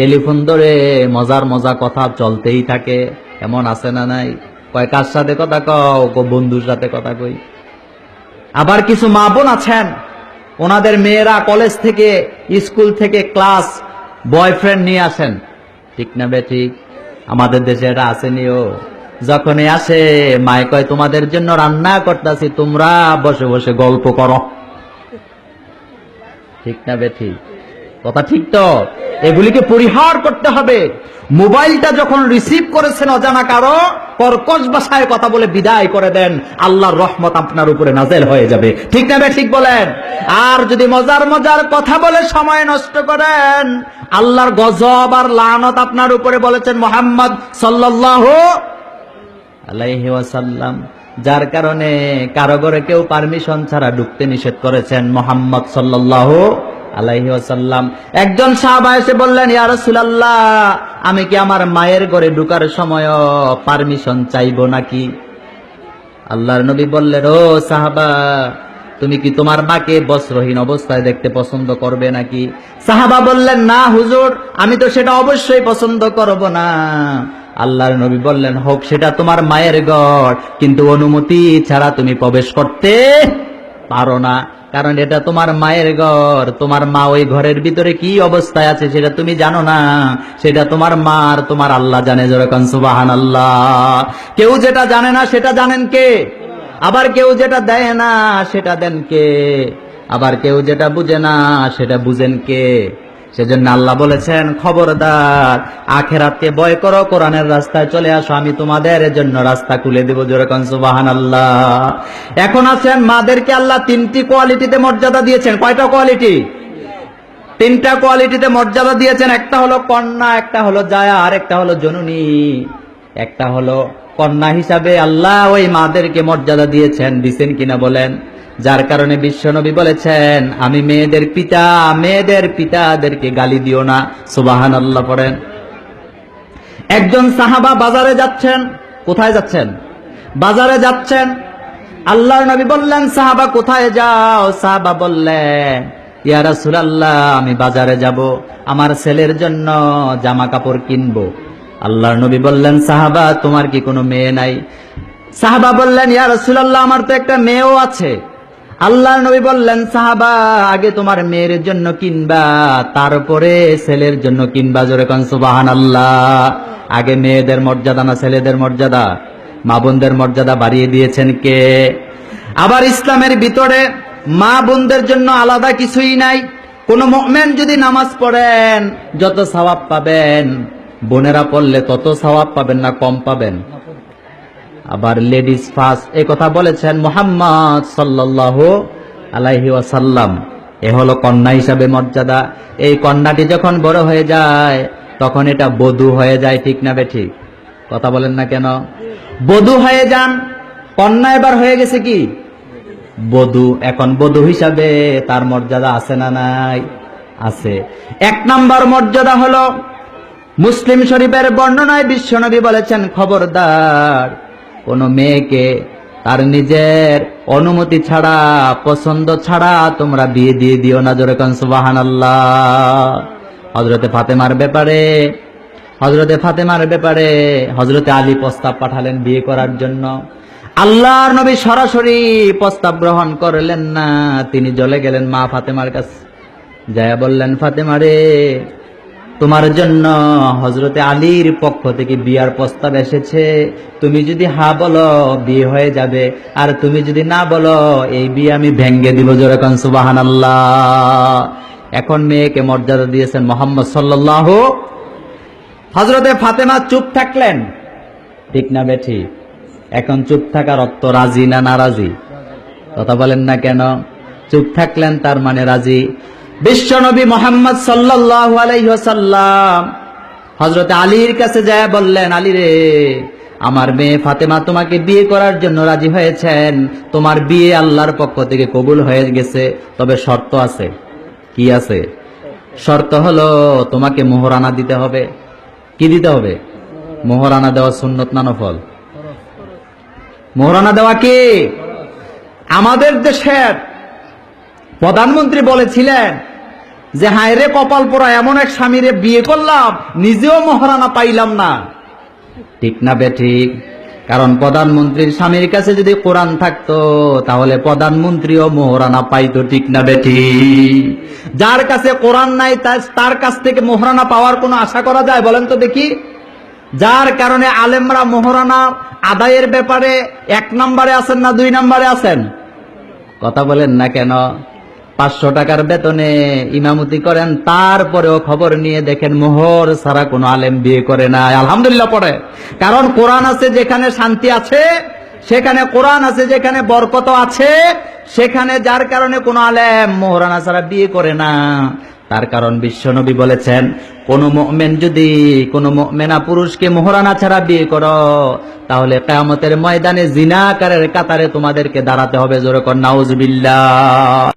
Telephone ধরে মজার মজা কথা চলতেই থাকে। এমন আছে না নাই? কয়, কার সাথে কথা কও? কো, বন্ধুর সাথে কথা কই? আবার কিছু মা বোন আছেন। ওনাদের মেয়েরা কলেজ থেকে, স্কুল থেকে ক্লাস বয়ফ্রেন্ড নিয়ে আসেন। ঠিক না বে, ঠিক? আমাদের দেশে এটা আসেনিও যখনই আসে, মায় কয়, তোমাদের জন্য রান্না করতেছি, তোমরা বসে বসে গল্প করো। ঠিক না বে, ঠিক? কথা ঠিক তো? এগুলিকে পরিহার করতে হবে। মোবাইলটা যখন রিসিভ করেছেন অজানা কারও, কর্কশ ভাষায় কথা বলে বিদায় করে দেন। আল্লাহর রহমত আপনার উপরে নাজেল হয়ে যাবে। ঠিক না ঠিক বলেন? আর যদি মজার মজার কথা বলে সময় নষ্ট করেন, আল্লাহর গজব আর লানত আপনার উপরে বলেছেন মোহাম্মদ ওয়াসাল্লাম। যার কারণে কারও ঘরে কেউ পারমিশন ছাড়া ঢুকতে নিষেধ করেছেন মোহাম্মদ সাল্লাল্লাহু আলাইহি ওয়াসাল্লাম। একজন সাহাবা এসে বললেন, ইয়া রাসূলুল্লাহ, আমি কি আমার মায়ের ঘরে ঢুকার সময় পারমিশন চাইব নাকি? আল্লাহর নবী বললেন, ও সাহাবা, তুমি কি তোমার মাকে বস্ত্রহীন অবস্থায় দেখতে পছন্দ করবে নাকি? সাহাবা বললেন, না হুজুর, আমি তো সেটা অবশ্যই পছন্দ করব না। আল্লাহর নবী বললেন, হোক, সেটা তোমার মায়ের ঘর, কিন্তু অনুমতি ছাড়া তুমি প্রবেশ করতে পারো না। কারণ এটা তোমার মায়ের ঘর। তোমার মা ওই ঘরের ভিতরে কি অবস্থায় আছে সেটা তুমি জানো না। সেটা তোমার মা আর তোমার আল্লাহ জানে যেরকম সুবাহান আল্লাহ কেউ যেটা জানে না, সেটা জানেন কে? আবার কেউ যেটা দেয় না, সেটা দেন কে? আবার কেউ যেটা বুঝে না, সেটা বুঝেন কে? সেজন্য আল্লাহ বলেছেন, খবরদার, আখেরাতকে ভয় করো, কোরআনের রাস্তায় চলে আসো, আমি তোমাদের জন্য রাস্তা খুলে দেবো। যেরকম সুবাহান আল্লাহ এখন আছেন মাদেরকে আল্লাহ তিনটি কোয়ালিটিতে মর্যাদা দিয়েছেন। কয়টা কোয়ালিটি? তিনটা কোয়ালিটিতে মর্যাদা দিয়েছেন। একটা হলো কন্যা, একটা হলো জায়া, আর একটা হলো জননী। একটা হলো কন্যা হিসাবে আল্লাহ ওই মাদেরকে মর্যাদা দিয়েছেন। দিছেন কিনা বলেন? যার কারণে বিশ্বনবী বলেছেন, আমি মেয়েদের পিতা, মেয়েদের পিতাদেরকে গালি দিও না। সুবাহান আল্লাহ পড়েন। একজন সাহাবা বাজারে যাচ্ছেন, কোথায় যাচ্ছেন? বাজারে যাচ্ছেন, আল্লাহর নবী বললেন, সাহাবা, কোথায় যাও? সাহাবা বললেন, ইয়া সুরাল্লাহ আমি বাজারে যাব, আমার ছেলের জন্য জামা কাপড় কিনবো। আল্লাহর নবী বললেন, সাহাবা, তোমার কি কোনো মেয়ে নাই? সাহাবা বললেন, ইয়া রাসূলুল্লাহ, আমার তো একটা মেয়েও আছে। আল্লাহর নবী বললেন, সাহাবা, আগে তোমার মেয়ের জন্য কিনবা, তারপরে ছেলের জন্য কিনবা। জোরে কন, সুবহানাল্লাহ। আগে মেয়েদের মর্যাদা না ছেলেদের মর্যাদা? মা বোনদের মর্যাদা বাড়িয়ে দিয়েছেন কে? আবার ইসলামের ভিতরে মা বোনদের জন্য আলাদা কিছুই নাই। কোন মুমিন যদি নামাজ পড়েন, যত সওয়াব পাবেন। বোনেরা পড়লে তত সওয়াব পাবেন না কম পাবেন। আবার লেডিস ফার্স্ট, এ কথা বলেছেন মোহাম্মদ সাল্লাল্লাহু আলাইহি ওয়াসাল্লাম। এ হলো কন্যা হিসাবে মর্যাদা। এই কন্যাটি যখন বড় হয়ে যায়, তখন এটা বধূ হয়ে যায়, ঠিক না ঠিক? কথা বলেন না কেন? বধূ হয়ে যান, কন্যা এবার হয়ে গেছে কি? বধূ। এখন বধূ হিসাবে তার মর্যাদা আছে না নাই? আছে। এক নাম্বার মর্যাদা হলো মুসলিম শরীফের বর্ণনায় বিশ্বনবী বলেছেন, খবরদার। কোন মেয়েকে তার নিজের অনুমতি ছাড়া, পছন্দ ছাড়া তোমরা বিয়ে দিয়ে দিও না যেরকম সুবাহান আল্লাহ হজরতে ফাতেমার ব্যাপারে হজরতে ফাতেমার ব্যাপারে হজরতে আলী প্রস্তাব পাঠালেন বিয়ে করার জন্য। আল্লাহর নবী সরাসরি প্রস্তাব গ্রহণ করলেন না, তিনি জ্বলে গেলেন মা ফাতেমার কাছে। যায়া বললেন ফাতেমারে তোমার জন্য হজরতে আলীর পক্ষ থেকে বিয়ার প্রস্তাব এসেছে। তুমি যদি হা বলো, বিয়ে হয়ে যাবে। আর তুমি যদি না বলো, এই বিয়ে আমি ভেঙ্গে দিব যেরকম সুবাহান আল্লাহ এখন মেয়েকে মর্যাদা দিয়েছেন মোহাম্মদ সাল্লাহ হজরতে ফাতেমা চুপ থাকলেন। ঠিক না বেঠি? এখন চুপ থাকার অর্থ রাজি না নারাজি? কথা বলেন না কেন? চুপ থাকলেন, তার মানে রাজি। বিশ্বনবী মোহাম্মদ সাল্লাল্লাহু আলাইহি ওয়াসাল্লাম। হযরত আলীর কাছে যায় বললেন, আলী রে, আমার মেয়ে ফাতেমা তোমাকে বিয়ে করার জন্য রাজি হয়েছেন। তোমার বিয়ে আল্লাহর পক্ষ থেকে কবুল হয়ে গেছে। তবে শর্ত আছে। কি আছে? শর্ত হলো তোমাকে মোহরানা দিতে হবে। কি দিতে হবে? মোহরানা দেওয়া সুন্নত না নফল? মোহরানা দেওয়া কি? আমাদের দেশের প্রধানমন্ত্রী বলেছিলেন যে হায় রে কপাল পোড়া, এমন এক স্বামীরে বিয়ে করলাম, নিজেও মহারানা পাইলাম না। ঠিক না বে ঠিক? কারণ প্রধানমন্ত্রীর স্বামীর কাছে যদি কোরআন থাকতো, তাহলে প্রধানমন্ত্রীও মোহরানা পাইতো, ঠিক না বেটি যার কাছে কোরআন নাই তার কাছ থেকে মোহরানা পাওয়ার কোনো আশা করা যায়? বলেন তো দেখি। যার কারণে আলেমরা মোহরানা আদায়ের ব্যাপারে এক নম্বরে আছেন না দুই নম্বরে আছেন? কথা বলেন না কেন? পাঁচশো টাকার বেতনে ইমামতি করেন, তারপরেও খবর নিয়ে দেখেন মোহর ছাড়া কোনো আলেম বিয়ে করে না আলহামদুলিল্লাহ পড়ে। কারণ কোরআন আছে যেখানে শান্তি আছে, সেখানে কোরআন আছে যেখানে বরকত আছে, সেখানে যার কারণে কোনো আলেম মোহরানা ছাড়া বিয়ে করে না। তার কারণ বিশ্বনবী বলেছেন, কোন মুমিন যদি কোন মেনা পুরুষকে মোহরানা ছাড়া বিয়ে করো, তাহলে কিয়ামতের ময়দানে জিনাকারের কাতারে তোমাদেরকে দাঁড়াতে হবে। জোরে কর, নাউজুবিল্লাহ।